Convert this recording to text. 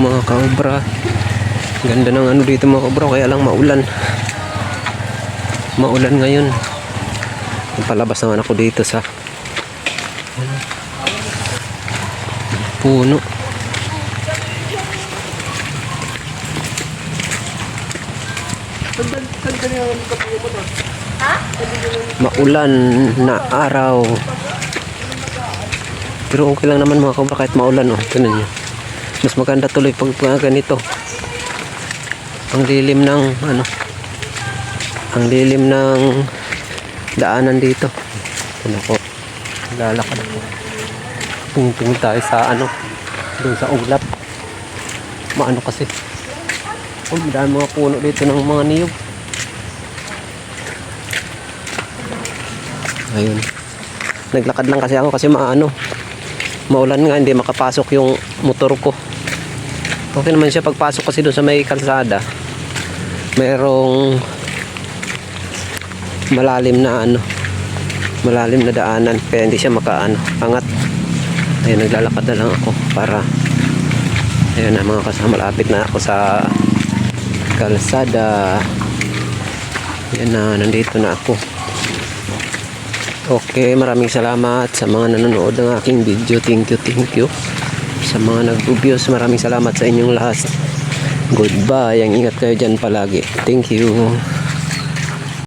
mga kaobra. Ganda ng ano dito mga kaobra kaya lang maulan. Maulan ngayon. Palabas naman ako dito sa puno. Maulan na araw. Pero okay lang naman mga kabra kahit maulan oh. Tignan nyo. Mas maganda tuloy pag mga ganito. Ang lilim ng ano. Ang lilim ng daanan dito. Ano ko. Lalakad ako. Tingting tayo sa ano. Doon sa ulap. Maano kasi. Oh, dami mga puno dito ng mga niyog. Ayun. Naglakad lang kasi ako kasi maano. Maulan nga, hindi makapasok yung motor ko. Okay naman siya pagpasok kasi doon sa may kalsada. Merong malalim na ano. Malalim na daanan. Kaya hindi siya makaano. Angat. Ayun, naglalakad na lang ako para ayun na mga kasama. Malapit na ako sa kalsada. Yan na, nandito na ako. Okay, maraming salamat sa mga nanonood ng aking video. Thank you, thank you. Sa mga nag-views, maraming salamat sa inyong lahat. Goodbye. Ang ingat kayo dyan palagi. Thank you.